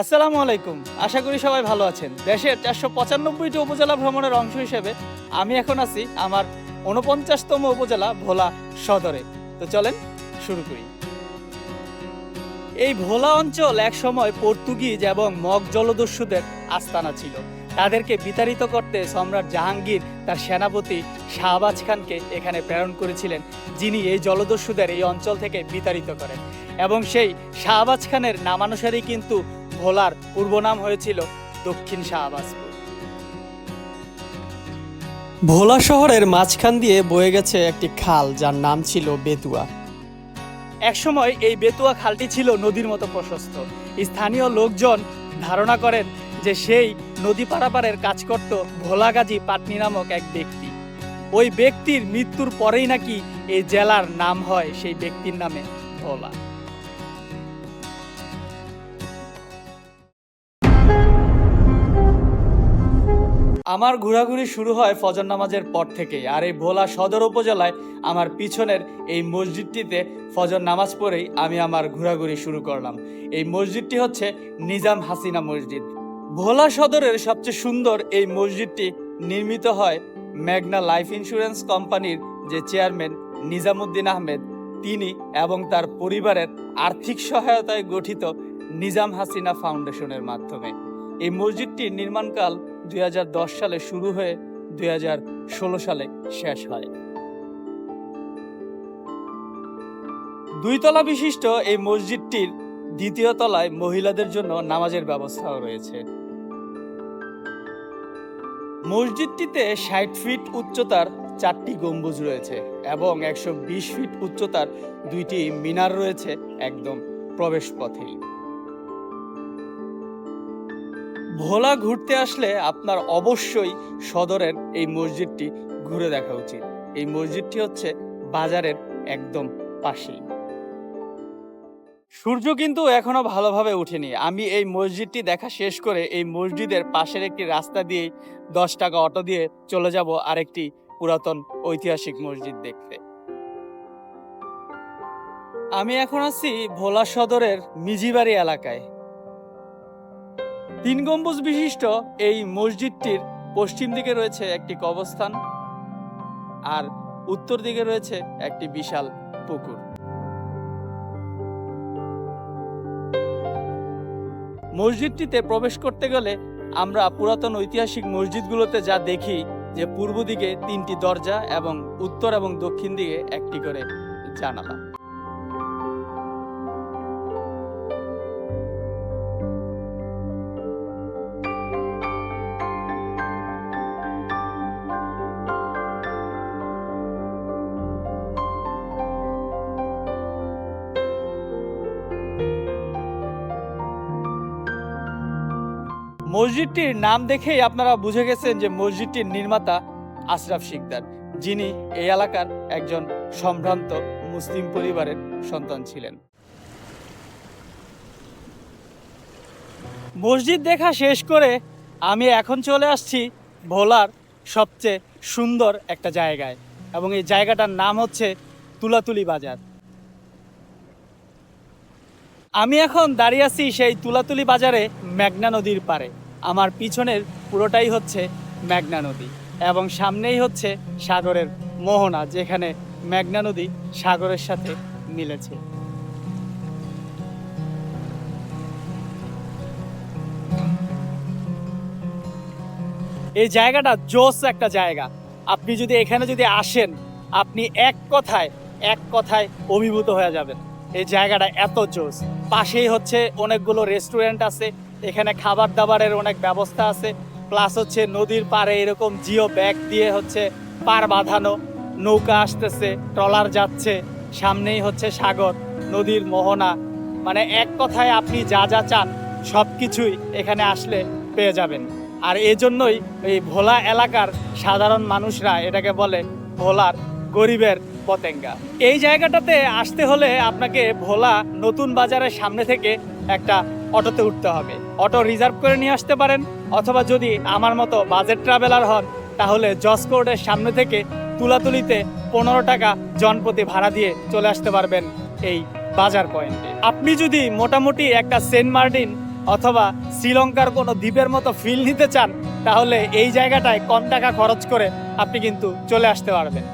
আসসালামু আলাইকুম। আশা করি সবাই ভালো আছেন। দেশের চারশো পঁচানব্বইটি উপজেলা ভ্রমণের অংশ হিসেবে আমি এখন আছি আমার উনপঞ্চাশতম উপজেলা ভোলা সদরে। তো চলেন শুরু করি। এই ভোলা অঞ্চল এক সময় পর্তুগিজ এবং মগ জলদস্যুদের আস্তানা ছিল। তাদেরকে বিতাড়িত করতে সম্রাট জাহাঙ্গীর তার সেনাপতি শাহবাজ খানকে এখানে প্রেরণ করেছিলেন, যিনি এই জলদস্যুদের এই অঞ্চল থেকে বিতাড়িত করেন। এবং সেই শাহবাজ খানের নামানুসারেই কিন্তু ভোলার পূর্ব নাম হয়েছিল দক্ষিণ শাহবাজপুর। ভোলা শহরের মাঝখান দিয়ে বয়ে গেছে একটি খাল, যার নাম ছিল বেতুয়া। একসময় এই বেতুয়া খালটি ছিল নদীর মতো প্রশস্ত। স্থানীয় লোকজন ধারণা করেন যে সেই নদী পারাপারের কাজ করত ভোলাগাজী পাটনি নামক এক ব্যক্তি। ওই ব্যক্তির মৃত্যুর পরেই নাকি এই জেলার নাম হয় সেই ব্যক্তির নামে ভোলা। আমার ঘোরাঘুরি শুরু হয় ফজর নামাজের পর থেকেই, আর এই ভোলা সদর উপজেলায় আমার পিছনের এই মসজিদটিতে ফজর নামাজ পড়েই আমি আমার ঘোরাঘুরি শুরু করলাম। এই মসজিদটি হচ্ছে নিজাম হাসিনা মসজিদ। ভোলা সদরের সবচেয়ে সুন্দর এই মসজিদটি নির্মিত হয় মেঘনা লাইফ ইন্স্যুরেন্স কোম্পানির যে চেয়ারম্যান নিজামুদ্দিন আহমেদ, তিনি এবং তার পরিবারের আর্থিক সহায়তায় গঠিত নিজাম হাসিনা ফাউন্ডেশনের মাধ্যমে। এই মসজিদটির নির্মাণকাল দুই সালে শুরু হয়ে দুই হাজার ষোলো সালে শেষ হয়। দুই তলা বিশিষ্ট এই মসজিদটির দ্বিতীয় তলায় মহিলাদের জন্য নামাজের ব্যবস্থাও রয়েছে। মসজিদটিতে ষাট ফিট উচ্চতার চারটি গম্বুজ রয়েছে এবং একশো বিশ ফিট উচ্চতার দুইটি মিনার রয়েছে একদম প্রবেশ পথেই ভোলা ঘুরতে আসলে আপনার অবশ্যই সদরের এই মসজিদটি ঘুরে দেখা উচিত। এই মসজিদটি হচ্ছে বাজারের একদম পাশেই। সূর্য কিন্তু এখনও ভালোভাবে উঠেনি আমি এই মসজিদটি দেখা শেষ করে এই মসজিদের পাশের একটি রাস্তা দিয়ে দশ টাকা অটো দিয়ে চলে যাব আরেকটি পুরাতন ঐতিহাসিক মসজিদ দেখতে। আমি এখন আছি ভোলা সদরের মিজিবাড়ি এলাকায়। তিন গম্বুজ বিশিষ্ট এই মসজিদটির পশ্চিম দিকে রয়েছে একটি কবরস্থান আর উত্তর দিকে রয়েছে একটি বিশাল পুকুর। মসজিদটিতে প্রবেশ করতে গেলে আমরা পুরাতন ঐতিহাসিক মসজিদগুলোতে যা দেখি যে পূর্ব দিকে তিনটি দরজা এবং উত্তর এবং দক্ষিণ দিকে একটি করে জানালা। মসজিদটির নাম দেখেই আপনারা বুঝে গেছেন যে মসজিদটির নির্মাতা আশরাফ শিকদার, যিনি এই এলাকার একজন সম্ভ্রান্ত মুসলিম পরিবারের সন্তান ছিলেন। মসজিদ দেখা শেষ করে আমি এখন চলে আসছি ভোলার সবচেয়ে সুন্দর একটা জায়গায় এবং এই জায়গাটার নাম হচ্ছে তুলাতুলি বাজার। আমি এখন দাঁড়িয়ে আছি সেই তুলাতুলি বাজারে মেঘনা নদীর পারে আমার পিছনের পুরোটাই হচ্ছে মেঘনা নদী এবং সামনেই হচ্ছে সাগরের মোহনা, যেখানে মেঘনা নদী সাগরের সাথে মিলেছে। এই জায়গাটা জোস একটা জায়গা। আপনি যদি এখানে যদি আসেন, আপনি এক কথায় এক কথায় অভিভূত হয়ে যাবেন। এই জায়গাটা এত জোস। পাশেই হচ্ছে অনেকগুলো রেস্টুরেন্ট আছে এখানে খাবার দাবারের অনেক ব্যবস্থা আছে প্লাস হচ্ছে নদীর পাড়ে এরকম জিও ব্যাগ দিয়ে হচ্ছে পার বাঁধানো নৌকা আসতেছে, ট্রলার যাচ্ছে, সামনেই হচ্ছে সাগর, নদীর মোহনা। মানে এক কথায় আপনি যা যা চান সব কিছুই এখানে আসলে পেয়ে যাবেন। আর এই জন্যই এই ভোলা এলাকার সাধারণ মানুষরা এটাকে বলে ভোলার গরিবের পতেঙ্গা। এই জায়গাটাতে আসতে হলে আপনাকে ভোলা নতুন বাজারের সামনে থেকে একটা অটোতে উঠতে হবে। অটো রিজার্ভ করে নিয়ে আসতে পারেন, অথবা যদি আমার মতো বাজেট ট্রাভেলার হন, তাহলে জসকোর্টের সামনে থেকে তুলাতুলিতে পনেরো টাকা জনপ্রতি ভাড়া দিয়ে চলে আসতে পারবেন এই বাজার পয়েন্টে। আপনি যদি মোটামুটি একটা সেন্ট মার্টিন অথবা শ্রীলঙ্কার কোনো দ্বীপের মতো ফিল নিতে চান, তাহলে এই জায়গাটায় কম টাকা খরচ করে আপনি কিন্তু চলে আসতে পারবেন।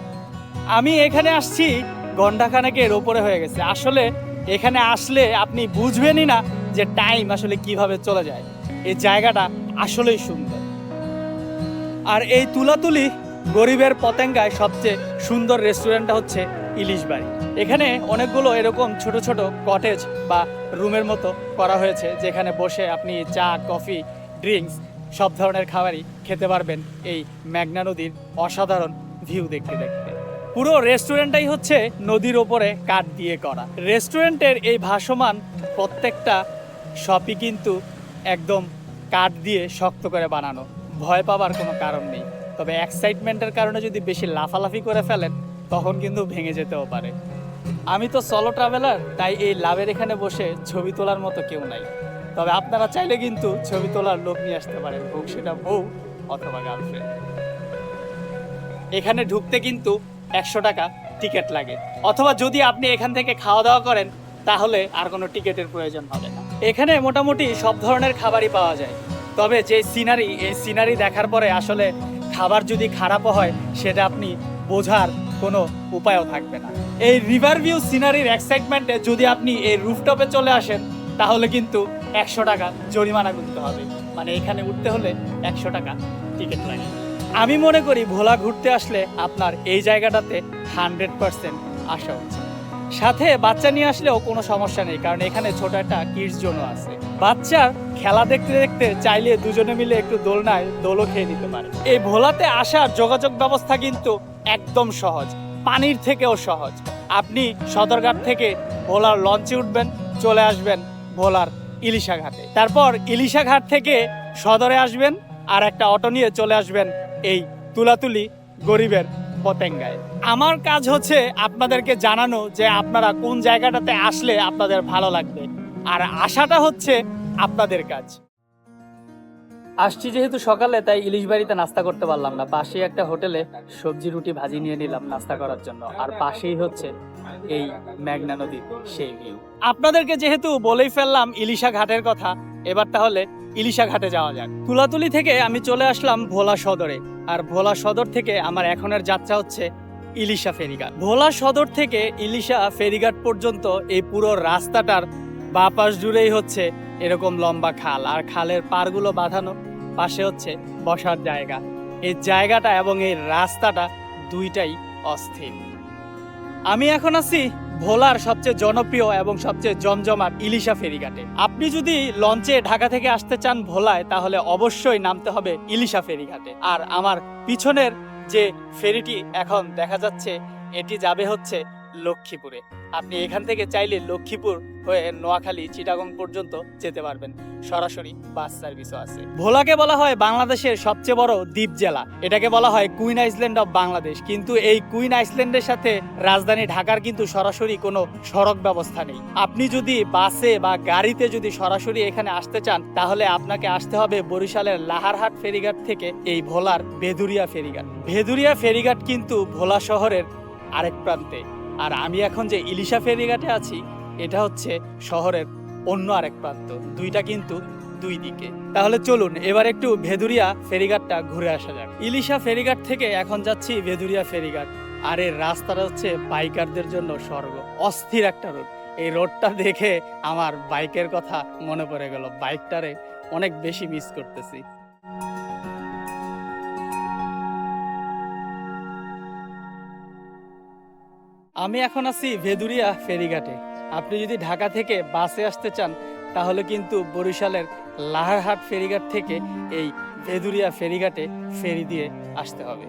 আমি এখানে আসছি ঘন্টাখানেকের ওপরে হয়ে গেছে। আসলে এখানে আসলে আপনি বুঝবেনই না যে টাইম আসলে কীভাবে চলে যায়। এই জায়গাটা আসলেই সুন্দর। আর এই তুলাতুলি গরিবের পতেঙ্গায় সবচেয়ে সুন্দর রেস্টুরেন্টটা হচ্ছে ইলিশ বাড়ি। এখানে অনেকগুলো এরকম ছোট ছোট কটেজ বা রুমের মতো করা হয়েছে, যেখানে বসে আপনি চা, কফি ড্রিঙ্কস সব ধরনের খাবারই খেতে পারবেন এই মেঘনা নদীর অসাধারণ ভিউ দেখতে দেখতে। পুরো রেস্টুরেন্টটাই হচ্ছে নদীর ওপরে কাঠ দিয়ে করা। রেস্টুরেন্টের এই ভাসমান প্রত্যেকটা শপই কিন্তু একদম কাঠ দিয়ে শক্ত করে বানানো। ভয় পাবার কোনো কারণ নেই। তবে এক্সাইটমেন্টের কারণে যদি বেশি লাফালাফি করে ফেলেন, তখন কিন্তু ভেঙে যেতেও পারে। আমি তো সলো ট্রাভেলার তাই এই লাভের এখানে বসে ছবি তোলার মতো কেউ নাই। তবে আপনারা চাইলে কিন্তু ছবি তোলার লোক নিয়ে আসতে পারেন, হোক সেটা বউ অথবা গার্লফ্রেন্ড এখানে ঢুকতে কিন্তু একশো টাকা টিকিট লাগে। অথবা যদি আপনি এখান থেকে খাওয়া দাওয়া করেন, তাহলে আর কোনো টিকিটের প্রয়োজন হবে না। এখানে মোটামুটি সব ধরনের খাবারই পাওয়া যায়। তবে যে সিনারি, এই সিনারি দেখার পরে আসলে খাবার যদি খারাপও হয়, সেটা আপনি বোঝার কোনো উপায়ও থাকবে না। এই রিভার ভিউ সিনারির এক্সাইটমেন্টে যদি আপনি এই রুফটপে চলে আসেন, তাহলে কিন্তু একশো টাকা জরিমানা করতে হবে। মানে এখানে উঠতে হলে একশো টাকা টিকিট লাগে। আমি মনে করি, ভোলা ঘুরতে আসলে আপনার এই জায়গাটাতে হান্ড্রেড পার্সেন্ট আসা উচিত সাথে বাচ্চা নিয়ে আসলেও কোনো সমস্যা নেই, কারণ এখানে ছোট একটা কিডস জোনও আছে। বাচ্চার খেলা দেখতে দেখতে চাইলে দুজনে মিলে একটু দোলনায় দোলও খেয়ে নিতে পারে। এই ভোলাতে আসার যোগাযোগ ব্যবস্থা কিন্তু একদম সহজ, পানির থেকেও সহজ। আপনি সদরঘাট থেকে ভোলার লঞ্চে উঠবেন, চলে আসবেন ভোলার ইলিশা ঘাটে তারপর ইলিশা ঘাট থেকে সদরে আসবেন আর একটা অটো নিয়ে চলে আসবেন এই তুলাতুলি গরিবের পতেঙ্গায়। আমার কাজ হচ্ছে আপনাদেরকে জানানো যে আপনারা কোন জায়গাটাতে আসলে আপনাদের ভালো লাগবে। আর আশাটা হচ্ছে আপনাদের কাজ। আসছি যেহেতু সকালে, তাই ইলিশ বাড়িতে নাস্তা করতে পারলাম না। পাশেই একটা হোটেলে সবজি, রুটি, ভাজি নিয়ে নিলাম নাস্তা করার জন্য। আর পাশেই হচ্ছে এই মেঘনা নদীর সেই ভিউ আপনাদেরকে যেহেতু বলেই ফেললাম ইলিশা ঘাটের কথা, এবার তাহলে ইলিশা ঘাটে যাওয়া যাক। তুলাতুলি থেকে আমি চলে আসলাম ভোলা সদরে। আর ভোলা সদর থেকে আমার এখনের যাত্রা হচ্ছে ইলিশা ফেরিঘাট। ভোলা সদর থেকে ইলিশা ফেরিঘাট পর্যন্ত এই পুরো রাস্তাটার বা পাশ জুড়েই হচ্ছে এরকম লম্বা খাল আর খালের পারগুলো বাঁধানো পাশে হচ্ছে বসার জায়গা। এই জায়গাটা এবং এই রাস্তাটা দুইটাই অস্থির। আমি এখন আছি ভোলার সবচেয়ে জনপ্রিয় এবং সবচেয়ে জমজমাট ইলিশা ফেরিঘাটে। আপনি যদি লঞ্চে ঢাকা থেকে আসতে চান ভোলায়, তাহলে অবশ্যই নামতে হবে ইলিশা ফেরিঘাটে। আর আমার পিছনের যে ফেরিটি এখন দেখা যাচ্ছে, এটি যাবে হচ্ছে লক্ষ্মীপুরে। আপনি এখান থেকে চাইলে লক্ষ্মীপুর হয়ে নোয়াখালী, চিটাগং পর্যন্ত যেতে পারবেন। সরাসরি বাস সার্ভিসও আছে। ভোলাকে বলা হয় বাংলাদেশের সবচেয়ে বড় দ্বীপ জেলা। এটাকে বলা হয় কুইন আইসল্যান্ড অফ বাংলাদেশ। কিন্তু এই কুইন আইল্যান্ডের সাথে রাজধানী ঢাকার কিন্তু সরাসরি কোনো সড়ক ব্যবস্থা নেই। আপনি যদি বাসে বা গাড়িতে যদি সরাসরি এখানে আসতে চান, তাহলে আপনাকে আসতে হবে বরিশালের লাহারহাট ফেরিঘাট থেকে এই ভোলার বেদুরিয়া ফেরিঘাট। ভেদুরিয়া ফেরিঘাট কিন্তু ভোলা শহরের আরেক প্রান্তে। আর আমি এখন যে ইলিশা ফেরিঘাটে আছি, এটা হচ্ছে শহরের অন্য আরেক প্রান্ত। দুইটা কিন্তু দুই দিকে। তাহলে চলুন, এবার একটু ভেদুরিয়া ফেরিঘাটটা ঘুরে আসা যাক। ইলিশা ফেরিঘাট থেকে এখন যাচ্ছি ভেদুরিয়া ফেরিঘাট। আর এই রাস্তাটা হচ্ছে বাইকারদের জন্য স্বর্গ। অস্থির একটা রোড। এই রোডটা দেখে আমার বাইকের কথা মনে পড়ে গেল। বাইকটারে অনেক বেশি মিস করতেছি। আমি এখন আছি ভেদুরিয়া ফেরিঘাটে। আপনি যদি ঢাকা থেকে বাসে আসতে চান, তাহলে কিন্তু বরিশালের লাহারহাট ফেরিঘাট থেকে এই ভেদুরিয়া ফেরিঘাটে ফেরি দিয়ে আসতে হবে।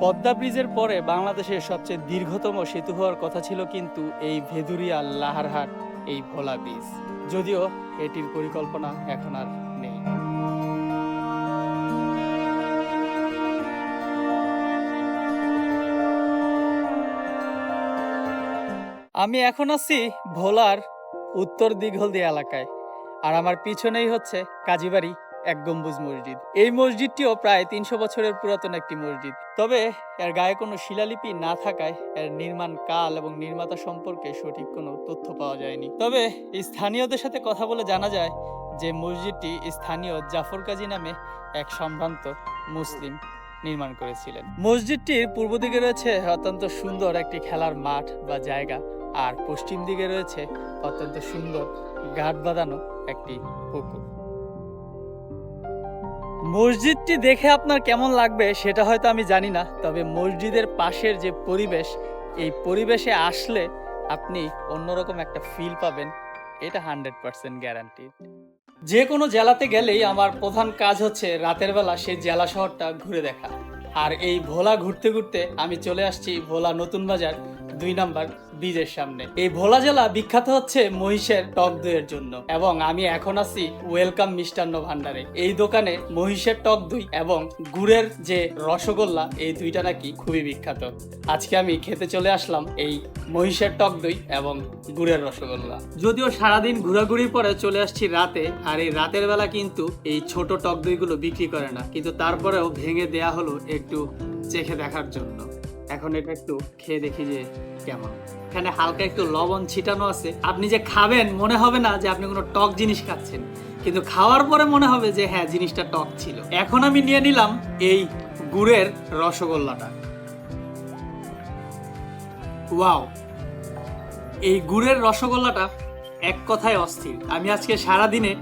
পদ্মা ব্রিজের পরে বাংলাদেশের সবচেয়ে দীর্ঘতম সেতু হওয়ার কথা ছিল কিন্তু এই ভেদুরিয়া লাহারহাট, এই ভোলা ব্রিজ। যদিও এটির পরিকল্পনা এখন আর আমি এখন আছি ভোলার উত্তর দিঘলদি এলাকায়। আর আমার পিছনেই হচ্ছে কাজীবাড়ি এক গম্বুজ মসজিদ। এই মসজিদটিও প্রায় তিনশো বছরের পুরাতন একটি মসজিদ। তবে এর গায়ে কোনো শিলালিপি না থাকায় এর নির্মাণ কাল এবং নির্মাতা সম্পর্কে সঠিক কোনো তথ্য পাওয়া যায়নি। তবে স্থানীয়দের সাথে কথা বলে জানা যায় যে মসজিদটি স্থানীয় জাফর কাজী নামে এক সম্ভ্রান্ত মুসলিম নির্মাণ করেছিলেন। মসজিদটির পূর্ব দিকে রয়েছে অত্যন্ত সুন্দর একটি খেলার মাঠ বা জায়গা। আর পশ্চিম দিকে রয়েছে অত্যন্ত সুন্দর ঘাট বাঁধানো একটি পুকুর। মসজিদটি দেখে আপনার কেমন লাগবে সেটা হয়তো আমি জানি না, তবে মসজিদের পাশের যে পরিবেশ, এই পরিবেশে আসলে আপনি অন্যরকম একটা ফিল পাবেন, এটা হান্ড্রেড পার্সেন্ট গ্যারান্টি যে কোনো জেলাতে গেলেই আমার প্রধান কাজ হচ্ছে রাতের বেলা সেই জেলা শহরটা ঘুরে দেখা। আর এই ভোলা ঘুরতে ঘুরতে আমি চলে আসছি ভোলা নতুন বাজার দুই নাম্বার ব্রিজের সামনে। এই ভোলা জেলা বিখ্যাত হচ্ছে মহিষের টক দইয়ের জন্য এবং আমি এখন আছি ওয়েলকাম মিষ্টান্ন ভান্ডারে এই দোকানে মহিষের টক দই এবং গুড়ের যে রসগোল্লা, এই দুইটা নাকি খুবই বিখ্যাত। আজকে আমি খেতে চলে আসলাম এই মহিষের টক দই এবং গুড়ের রসগোল্লা। যদিও সারাদিন ঘোরাঘুরি পরে চলে আসছি রাতে, আর এই রাতের বেলা কিন্তু এই ছোট টক দইগুলো বিক্রি করে না। কিন্তু তারপরেও ভেঙে দেয়া হলো একটু চেখে দেখার জন্য। এখন এটা একটু খেয়ে দেখি যে কেমন। এখানে হালকা একটু লবণ ছিটানো আছে। আপনি যে খাবেন, মনে হবে না যে আপনি কোনো টক জিনিস খাচ্ছেন। কিন্তু খাওয়ার পরে মনে হবে যে হ্যাঁ জিনিসটা টক ছিল। এখন আমি নিয়ে নিলাম এই গুড়ের রসগোল্লাটা। ওয়াও! এই গুড়ের রসগোল্লাটা এক কথায় অস্থির। আমি আজকে সারা দিনে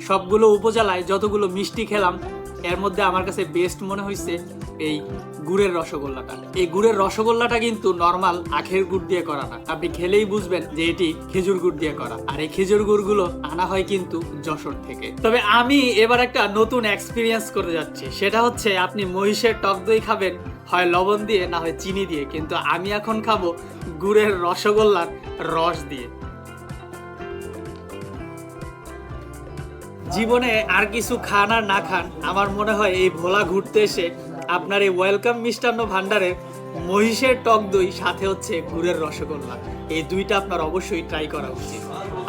সবগুলো উপজেলায় যতগুলো মিষ্টি খেলাম, এর মধ্যে আমার কাছে বেস্ট মনে হয়েছে এই গুড়ের রসগোল্লাটা। এই গুড়ের রসগোল্লাটা কিন্তু নর্মাল আখের গুড় দিয়ে করা না। আপনি খেলেই বুঝবেন যে এটি খেজুর গুড় দিয়ে করা। আর এই খেজুর গুড়গুলো আনা হয় কিন্তু যশোর থেকে। তবে আমি এবার একটা নতুন এক্সপিরিয়েন্স করে যাচ্ছি। সেটা হচ্ছে আপনি মহিষের টক দই খাবেন, হয় লবণ দিয়ে, না হয় চিনি দিয়ে। কিন্তু আমি এখন খাব গুড়ের রসগোল্লার রস দিয়ে। জীবনে আর কিছু খান আর না খান, আমার মনে হয় এই ভোলা ঘুরতে এসে আপনার এই ওয়েলকাম মিষ্টান্ন ভান্ডারের মহিষের টক দই, সাথে হচ্ছে গুড়ের রসগোল্লা। এই দুইটা আপনার অবশ্যই ট্রাই করা উচিত।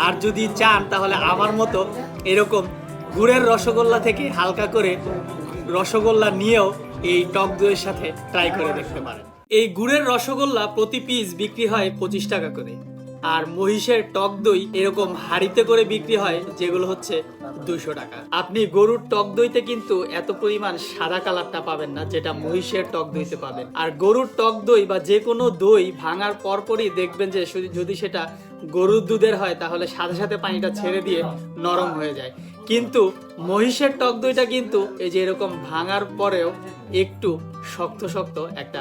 আর যদি চান, তাহলে আমার মতো এরকম গুড়ের রসগোল্লা থেকে হালকা করে রসগোল্লা নিয়েও এই টক দইয়ের সাথে ট্রাই করে দেখতে পারেন। এই গুড়ের রসগোল্লা প্রতি পিস বিক্রি হয় পঁচিশ টাকা করে। আর মহিষের টক দই এরকম হাড়িতে করে বিক্রি হয়, যেগুলো হচ্ছে দুশো টাকা। আপনি গরুর টক দইতে কিন্তু এত পরিমাণ সাদা কালারটা পাবেন না, যেটা মহিষের টক দইতে পাবেন। আর গরুর টক দই বা যে কোনো দই ভাঙার পরপরই দেখবেন যে যদি সেটা গরুর দুধের হয়, তাহলে সাথে সাথে পানিটা ছেড়ে দিয়ে নরম হয়ে যায়। কিন্তু মহিষের টক দইটা কিন্তু এই যে এরকম ভাঙার পরেও একটু শক্ত শক্ত একটা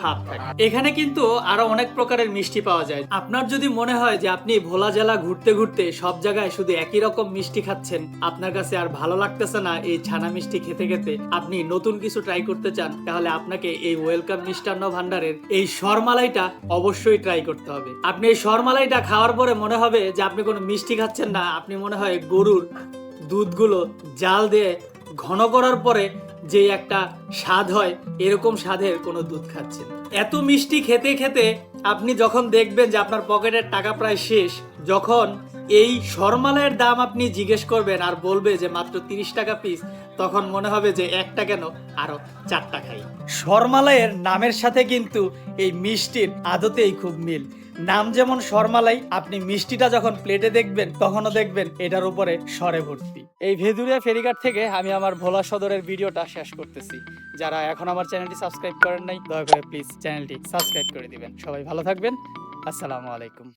ভাব থাকে। এখানে কিন্তু আরও অনেক প্রকারের মিষ্টি পাওয়া যায়। আপনার যদি মনে হয় যে আপনি ভোলা জেলা ঘুরতে ঘুরতে সব জায়গায় শুধু একই রকম মিষ্টি খাচ্ছেন, আপনার কাছে আর ভালো লাগতেছে না এই ছানা মিষ্টি খেতে খেতে আপনি নতুন কিছু ট্রাই করতে চান, তাহলে আপনাকে এই ওয়েলকাম মিষ্টান্ন ভান্ডারের এই সরমালাইটা অবশ্যই ট্রাই করতে হবে। আপনি এই সরমালাইটা খাওয়ার পরে মনে হবে যে আপনি কোনো মিষ্টি খাচ্ছেন না, আপনি মনে হয় গরুর দুধগুলো জাল দিয়ে ঘন করার পরে যে একটা স্বাদ হয়, এরকম স্বাদের কোনো দুধ খাচ্ছেন। এত মিষ্টি খেতে খেতে আপনি যখন দেখবেন যে আপনার পকেটের টাকা প্রায় শেষ, যখন এই সরমালের দাম আপনি জিজ্ঞেস করবেন আর বলবে যে মাত্র তিরিশ টাকা পিস তখন মনে হবে যে একটা কেন? আরও চারটা খাই। সরমালাইয়ের নামের সাথে কিন্তু এই মিষ্টির আদতেই খুব মিল। নাম যেমন শর্মালাই, আপনি মিষ্টিটা যখন প্লেটে দেখবেন, তখনও দেখবেন এটার উপরে সরে ভর্তি। এই ভেদুরিয়া ফেরিঘাট থেকে আমি আমার ভোলা সদরের ভিডিওটা শেষ করতেছি। যারা এখন আমার চ্যানেলটি সাবস্ক্রাইব করেন নাই, দয়া করে প্লিজ চ্যানেলটি সাবস্ক্রাইব করে দিবেন। সবাই ভালো থাকবেন। আসসালামু আলাইকুম।